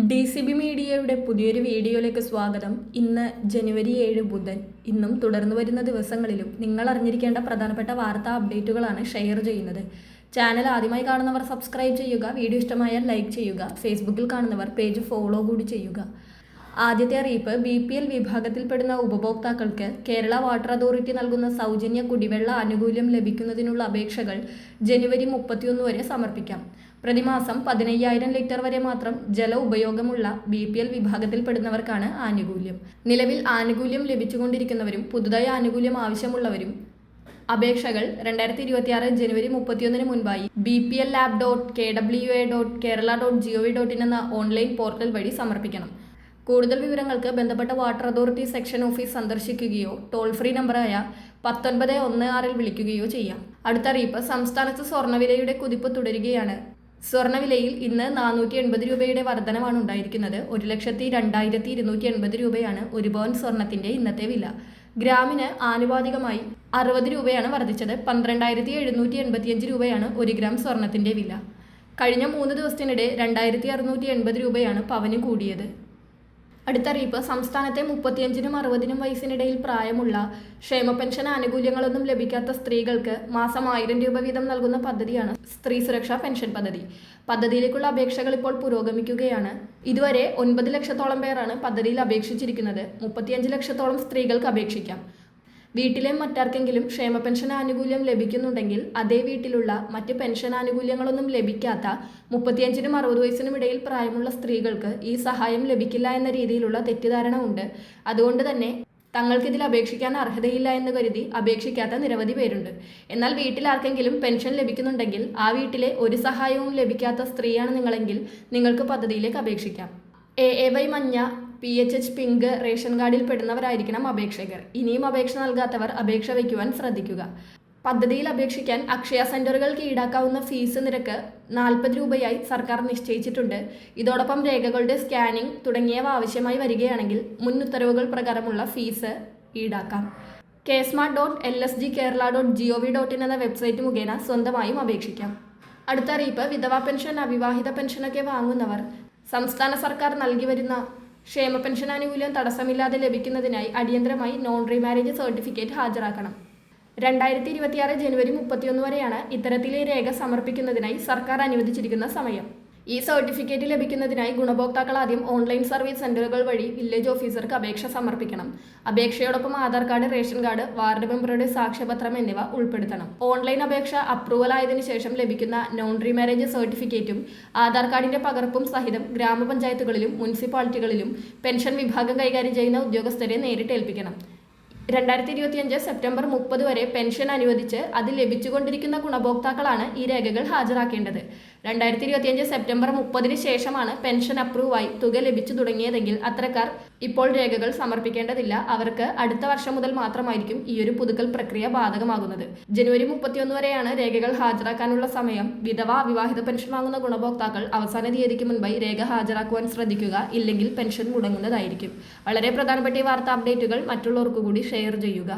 D C B മീഡിയയുടെ പുതിയൊരു വീഡിയോയിലേക്ക് സ്വാഗതം. ഇന്ന് ജനുവരി ഏഴ് ബുധൻ. ഇന്നും തുടർന്നു വരുന്ന ദിവസങ്ങളിലും നിങ്ങൾ അറിഞ്ഞിരിക്കേണ്ട പ്രധാനപ്പെട്ട വാർത്താ അപ്ഡേറ്റുകളാണ് ഷെയർ ചെയ്യുന്നത്. ചാനൽ ആദ്യമായി കാണുന്നവർ സബ്സ്ക്രൈബ് ചെയ്യുക വീഡിയോ ഇഷ്ടമായാൽ ലൈക്ക് ചെയ്യുക ഫേസ്ബുക്കിൽ കാണുന്നവർ പേജ് ഫോളോ കൂടി ചെയ്യുക. ആദ്യത്തെ അറിയിപ്പ് ബി പി എൽ വിഭാഗത്തിൽപ്പെടുന്ന ഉപഭോക്താക്കൾക്ക് കേരള വാട്ടർ അതോറിറ്റി നൽകുന്ന സൗജന്യ കുടിവെള്ള ആനുകൂല്യം ലഭിക്കുന്നതിനുള്ള അപേക്ഷകൾ ജനുവരി മുപ്പത്തിയൊന്ന് വരെ സമർപ്പിക്കാം. പ്രതിമാസം പതിനയ്യായിരം ലിറ്റർ വരെ മാത്രം ജല ഉപയോഗമുള്ള ബി പി എൽ വിഭാഗത്തിൽപ്പെടുന്നവർക്കാണ് ആനുകൂല്യം. നിലവിൽ ആനുകൂല്യം ലഭിച്ചുകൊണ്ടിരിക്കുന്നവരും പുതുതായി ആനുകൂല്യം ആവശ്യമുള്ളവരും അപേക്ഷകൾ രണ്ടായിരത്തി ഇരുപത്തിയാറ് ജനുവരി മുപ്പത്തിയൊന്നിന് മുൻപായി B P L lab dot K W A dot Kerala dot G O V dot in എന്ന ഓൺലൈൻ പോർട്ടൽ വഴി സമർപ്പിക്കണം. കൂടുതൽ വിവരങ്ങൾക്ക് ബന്ധപ്പെട്ട വാട്ടർ അതോറിറ്റി സെക്ഷൻ ഓഫീസ് സന്ദർശിക്കുകയോ ടോൾ ഫ്രീ നമ്പറായ പത്തൊൻപത് ഒന്ന് ആറിൽ വിളിക്കുകയോ ചെയ്യാം. അടുത്ത അറിയിപ്പ് സംസ്ഥാനത്ത് സ്വർണവിലയുടെ കുതിപ്പ് തുടരുകയാണ്. സ്വർണവിലയിൽ ഇന്ന് നാനൂറ്റി എൺപത് രൂപയുടെ വർധനമാണ് ഉണ്ടായിരിക്കുന്നത്. ഒരു ലക്ഷത്തി രണ്ടായിരത്തി ഇരുന്നൂറ്റി എൺപത് രൂപയാണ് ഒരു പവൻ സ്വർണത്തിന്റെ ഇന്നത്തെ വില. ഗ്രാമിന് ആനുപാതികമായി അറുപത് രൂപയാണ് വർദ്ധിച്ചത്. പന്ത്രണ്ടായിരത്തി എഴുന്നൂറ്റി എൺപത്തിയഞ്ച് രൂപയാണ് ഒരു ഗ്രാം സ്വർണത്തിന്റെ വില. കഴിഞ്ഞ മൂന്ന് ദിവസത്തിനിടെ രണ്ടായിരത്തി അറുന്നൂറ്റി എൺപത് രൂപയാണ് പവന് കൂടിയത്. അടുത്തറിയിപ്പ്. സംസ്ഥാനത്തെ മുപ്പത്തിയഞ്ചിനും അറുപതിനും വയസ്സിനിടയിൽ പ്രായമുള്ള ക്ഷേമ പെൻഷൻ ആനുകൂല്യങ്ങളൊന്നും ലഭിക്കാത്ത സ്ത്രീകൾക്ക് മാസം ആയിരം രൂപ വീതം നൽകുന്ന പദ്ധതിയാണ് സ്ത്രീ സുരക്ഷാ പെൻഷൻ പദ്ധതി. പദ്ധതിയിലേക്കുള്ള അപേക്ഷകൾ ഇപ്പോൾ പുരോഗമിക്കുകയാണ്. ഇതുവരെ ഒൻപത് ലക്ഷത്തോളം പേരാണ് പദ്ധതിയിൽ അപേക്ഷിച്ചിരിക്കുന്നത്. മുപ്പത്തിയഞ്ച് ലക്ഷത്തോളം സ്ത്രീകൾക്ക് അപേക്ഷിക്കാം. വീട്ടിലെ മറ്റാർക്കെങ്കിലും ക്ഷേമ പെൻഷൻ ആനുകൂല്യം ലഭിക്കുന്നുണ്ടെങ്കിൽ അതേ വീട്ടിലുള്ള മറ്റ് പെൻഷൻ ആനുകൂല്യങ്ങളൊന്നും ലഭിക്കാത്ത മുപ്പത്തിയഞ്ചിനും അറുപത് വയസ്സിനും ഇടയിൽ പ്രായമുള്ള സ്ത്രീകൾക്ക് ഈ സഹായം ലഭിക്കില്ല എന്ന രീതിയിലുള്ള തെറ്റിദ്ധാരണ ഉണ്ട്. അതുകൊണ്ട് തന്നെ തങ്ങൾക്കിതിൽ അപേക്ഷിക്കാൻ അർഹതയില്ല എന്ന് കരുതി അപേക്ഷിക്കാത്ത നിരവധി പേരുണ്ട്. എന്നാൽ വീട്ടിൽ ആർക്കെങ്കിലും പെൻഷൻ ലഭിക്കുന്നുണ്ടെങ്കിൽ ആ വീട്ടിലെ ഒരു സഹായവും ലഭിക്കാത്ത സ്ത്രീയാണ് നിങ്ങളെങ്കിൽ നിങ്ങൾക്ക് പദ്ധതിയിലേക്ക് അപേക്ഷിക്കാം. എ എ വൈ മഞ്ഞ P H H pink ration കാർഡിൽ പെടുന്നവരായിരിക്കണം അപേക്ഷകർ. ഇനിയും അപേക്ഷ നൽകാത്തവർ അപേക്ഷ വയ്ക്കുവാൻ ശ്രദ്ധിക്കുക. പദ്ധതിയിൽ അപേക്ഷിക്കാൻ അക്ഷയ സെന്ററുകൾക്ക് ഈടാക്കാവുന്ന ഫീസ് നിരക്ക് നാൽപ്പത് രൂപയായി സർക്കാർ നിശ്ചയിച്ചിട്ടുണ്ട്. ഇതോടൊപ്പം രേഖകളുടെ സ്കാനിംഗ് തുടങ്ങിയവ ആവശ്യമായി വരികയാണെങ്കിൽ മുൻ ഉത്തരവുകൾ പ്രകാരമുള്ള fees ഈടാക്കാം. K smart dot L S G Kerala dot G O V dot in എന്ന വെബ്സൈറ്റ് മുഖേന സ്വന്തമായും അപേക്ഷിക്കാം. അടുത്ത അറിയിപ്പ് വിധവാ പെൻഷൻ അവിവാഹിത പെൻഷനൊക്കെ വാങ്ങുന്നവർ. സംസ്ഥാന സർക്കാർ നൽകി വരുന്ന ക്ഷേമ പെൻഷൻ ആനുകൂല്യം തടസ്സമില്ലാതെ ലഭിക്കുന്നതിനായി അടിയന്തരമായി നോൺ റീമാരേജ് സർട്ടിഫിക്കറ്റ് ഹാജരാക്കണം. രണ്ടായിരത്തി ഇരുപത്തിയാറ് ജനുവരി മുപ്പത്തിയൊന്ന് വരെയാണ് ഇത്തരത്തിലെ രേഖ സമർപ്പിക്കുന്നതിനായി സർക്കാർ അനുവദിച്ചിരിക്കുന്ന സമയം. ഈ സർട്ടിഫിക്കറ്റ് ലഭിക്കുന്നതിനായി ഗുണഭോക്താക്കൾ ആദ്യം ഓൺലൈൻ സർവീസ് സെന്ററുകൾ വഴി വില്ലേജ് ഓഫീസർക്ക് അപേക്ഷ സമർപ്പിക്കണം. അപേക്ഷയോടൊപ്പം Aadhaar card ration card ward മെമ്പറുടെ സാക്ഷ്യപത്രം എന്നിവ ഉൾപ്പെടുത്തണം. ഓൺലൈൻ അപേക്ഷ അപ്രൂവൽ ആയതിനു ശേഷം ലഭിക്കുന്ന നോൺ റീമാരേജ് സർട്ടിഫിക്കറ്റും ആധാർ കാർഡിന്റെ പകർപ്പും സഹിതം ഗ്രാമപഞ്ചായത്തുകളിലും മുനിസിപ്പാലിറ്റികളിലും പെൻഷൻ വിഭാഗം കൈകാര്യം ചെയ്യുന്ന ഉദ്യോഗസ്ഥരെ നേരിട്ട് ഏൽപ്പിക്കണം. രണ്ടായിരത്തി ഇരുപത്തിയഞ്ച് സെപ്റ്റംബർ മുപ്പത് വരെ പെൻഷൻ അനുവദിച്ച് അത് ലഭിച്ചുകൊണ്ടിരിക്കുന്ന ഗുണഭോക്താക്കളാണ് ഈ രേഖകൾ ഹാജരാക്കേണ്ടത്. രണ്ടായിരത്തി ഇരുപത്തിയഞ്ച് സെപ്റ്റംബർ മുപ്പതിന് ശേഷമാണ് പെൻഷൻ അപ്രൂവായി തുക ലഭിച്ചു തുടങ്ങിയതെങ്കിൽ അത്തരക്കാർ ഇപ്പോൾ രേഖകൾ സമർപ്പിക്കേണ്ടതില്ല. അവർക്ക് അടുത്ത വർഷം മുതൽ മാത്രമായിരിക്കും ഈ ഒരു പുതുക്കൽ പ്രക്രിയ ബാധകമാകുന്നത്. ജനുവരി മുപ്പത്തിയൊന്ന് വരെയാണ് രേഖകൾ ഹാജരാക്കാനുള്ള സമയം. വിധവ അവിവാഹിത പെൻഷൻ വാങ്ങുന്ന ഗുണഭോക്താക്കൾ അവസാന തീയതിക്ക് മുൻപായി രേഖ ഹാജരാക്കുവാൻ ശ്രദ്ധിക്കുക. ഇല്ലെങ്കിൽ പെൻഷൻ മുടങ്ങുന്നതായിരിക്കും. വളരെ പ്രധാനപ്പെട്ട ഈ വാർത്താ അപ്ഡേറ്റുകൾ മറ്റുള്ളവർക്ക് കൂടി ഷെയർ ചെയ്യുക.